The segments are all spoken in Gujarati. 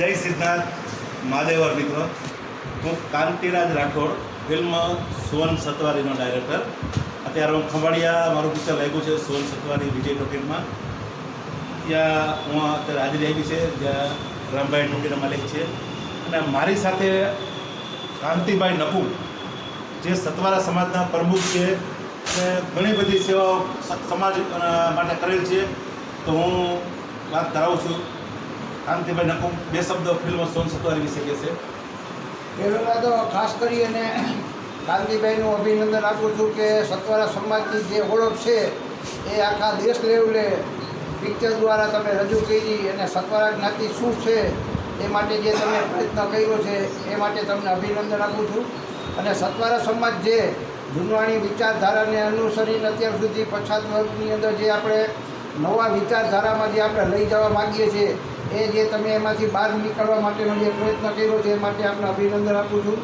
જય સિદ્ધાર્થ, મહાદેવર મિત્રો. હું કાંતિરાજ રાઠોડ, ફિલ્મ સુવન સતવારીનો ડાયરેક્ટર. અત્યારે હું ખંભાળિયા, મારું પિક્ચર લાગ્યું છે સુવન સતવારી વિજય ટોકીનમાં ત્યાં હું અત્યારે હાજરી આવી છે, જ્યાં રામભાઈ નોટીના માલિક છે. અને મારી સાથે કાંતિભાઈ નકુ જે સતવારા સમાજના પ્રમુખ છે અને ઘણી બધી સેવાઓ સમાજ માટે કરેલ છે. તો હું વાત કરાવું છું કાંતિભાઈ નકુમ બે શબ્દ ફિલ્મ સોન સતવારી વિશે કહેશે પહેલાં તો ખાસ કરી અને કાંતિભાઈનું અભિનંદન આપું છું કે સત્વારા સમાજની જે ઓળખ છે એ આખા દેશ લેવલે પિક્ચર દ્વારા તમે રજૂ કરી અને સત્વારા જ્ઞાતિ શું છે એ માટે જે તમે પ્રયત્ન કર્યો છે એ માટે તમને અભિનંદન આપું છું. અને સત્વારા સમાજ જે જૂનવાણી વિચારધારાને અનુસરીને અત્યાર સુધી પછાત વર્ગની અંદર જે આપણે નવા વિચારધારામાં જે આપણે લઈ જવા માગીએ છીએ એ જે તમે એમાંથી બહાર નીકળવા માટેનો જે પ્રયત્ન કર્યો છે, એ માટે આપને અભિનંદન આપું છું.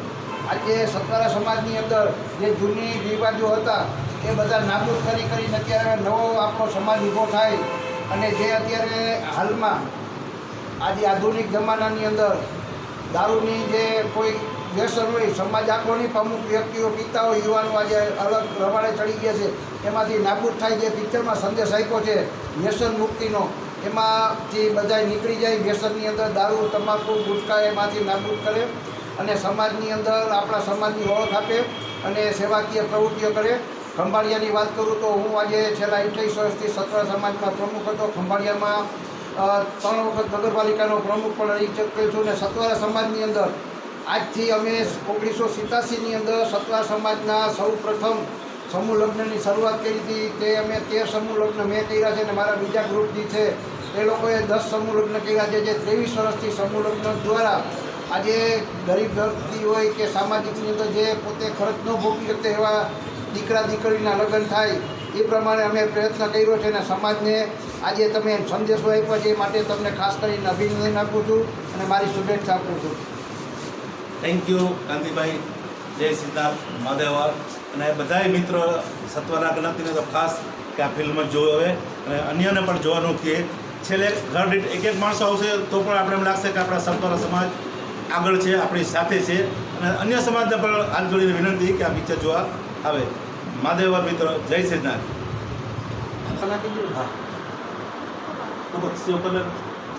આજે સત્વારા સમાજની અંદર જે જૂની રિવાજો હતા, એ બધા નાબૂદ કરી કરીને અત્યારે નવો આપણો સમાજ ઊભો થાય અને જે અત્યારે હાલમાં આજે આધુનિક જમાનાની અંદર દારૂની જે કોઈ વ્યસન હોય, સમાજ આખોની અમુક વ્યક્તિઓ પીતા યુવાનો આજે અલગ રવાડે ચડી ગયા છે. એમાંથી નાબૂદ થાય જે પિક્ચરમાં સંદેશ આપ્યો છે, વ્યસન મુક્તિનો. એમાંથી બધા નીકળી જાય વ્યસનની અંદર, દારૂ, તમાકુ, ગુટકા એમાંથી નાબૂદ કરે અને સમાજની અંદર, આપણા સમાજની ઓળખ આપે અને સેવાકીય પ્રવૃત્તિઓ કરે. ખંભાળિયાની વાત કરું તો હું આજે છેલ્લા અઠ્યાવીસ વર્ષથી સત્ર સમાજમાં પ્રમુખ હતો. ખંભાળિયામાં ત્રણ વખત નગરપાલિકાનો પ્રમુખ પણ રહી ચૂક્યો છું અને સત્વારા સમાજની અંદર આજથી અમે ઓગણીસો સિત્યાસીની અંદર સત્વાર સમાજના સૌ પ્રથમ સમૂહ લગ્નની શરૂઆત કરી હતી. તે અમે તેર સમૂહ લગ્ન મેં કર્યા છે અને મારા બીજા ગ્રુપથી છે, એ લોકોએ દસ સમૂહ લગ્ન કર્યા છે. જે ત્રેવીસ વર્ષથી સમૂહ લગ્ન દ્વારા આજે ગરીબ વ્યક્તિ હોય કે સામાજિકની અંદર જે પોતે ખર્ચ ન ભોગવી શકते એવા દીકરા દીકરીના લગ્ન થાય, એ પ્રમાણે અમે પ્રયત્ન કર્યો છે અને સમાજને આજે તમે સંદેશો આપ્યો છે, એ માટે તમને ખાસ કરીને અભિનંદન આપું છું અને મારી શુભેચ્છા આપું છું. થેન્ક યુ કાંતિભાઈ જય સિદ્ધાર્થ મહાદેવ અને બધાય મિત્રો સત્વના ગણતરીને તો ખાસ કે આ ફિલ્મ જોવે અને અન્યને પણ જોવાનું કે છેલ્લે ઘર દીઠ એક એક માણસો આવશે તો પણ આપણે એમ લાગશે કે આપણા સત્વરા સમાજ આગળ છે, આપણી સાથે છે. અને અન્ય સમાજને પણ હાથ જોડીને વિનંતી કે આ પિક્ચર જોવા આવે. મહાદેવ મિત્રો, જય સિદ્ધાર્થ. હા. ખૂબ જ